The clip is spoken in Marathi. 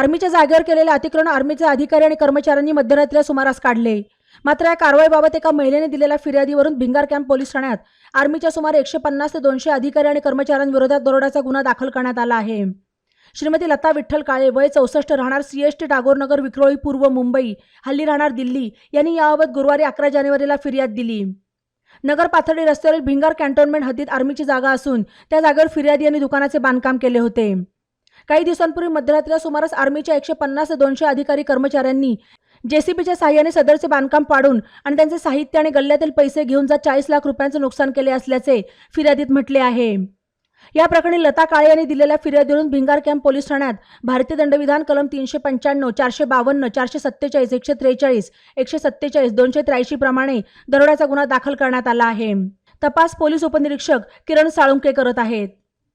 आर्मीच्या जागेवर केलेले अतिक्रमण आर्मीचे अधिकारी आणि कर्मचाऱ्यांनी मध्यरात्रीला सुमारास काढले. मात्र या कारवाईबाबत एका महिलेने दिलेल्या फिर्यादीवरून भिंगार कॅम्प पोलीस ठाण्यात आर्मीच्या सुमारे एकशे पन्नास ते दोनशे अधिकारी आणि कर्मचाऱ्यांविरोधात दरोड्याचा गुन्हा दाखल करण्यात आला आहे. श्रीमती लता विठ्ठल काळे वय चौसष्ट राहणार सीएसटी टागोरनगर विक्रोळी पूर्व मुंबई हल्ली राहणार दिल्ली यांनी याबाबत गुरुवारी अकरा जानेवारीला फिर्याद दिली. नगर पाथर्डी रस्त्यावरील भिंगार कॅन्टोन्मेंट हद्दीत आर्मीची जागा असून त्या जागेवर फिर्यादी यांनी दुकानाचे बांधकाम केले होते. काही दिवसांपूर्वी मध्यरात्रीला सुमारास आर्मीच्या एकशे पन्नास ते दोनशे अधिकारी कर्मचाऱ्यांनी जेसीबीच्या सहाय्याने सदरचे बांधकाम पाडून आणि त्यांचे साहित्य आणि गल्ल्यातील पैसे घेऊन जात चाळीस लाख रुपयांचे नुकसान केले असल्याचे फिर्यादीत म्हटले आहे. या प्रकरणी लता काळे यांनी दिलेल्या फिर्यादीवरून भिंगार कॅम्प पोलीस ठाण्यात भारतीय दंडविधान कलम तीनशे पंच्याण्णव चारशे बावन्न चारशे सत्तेचाळीस एकशे त्रेचाळीस एकशे सत्तेचाळीस दोनशे त्र्याऐंशी प्रमाणे दरोड्याचा गुन्हा दाखल करण्यात आला आहे. तपास पोलीस उपनिरीक्षक किरण साळुंके करत आहेत.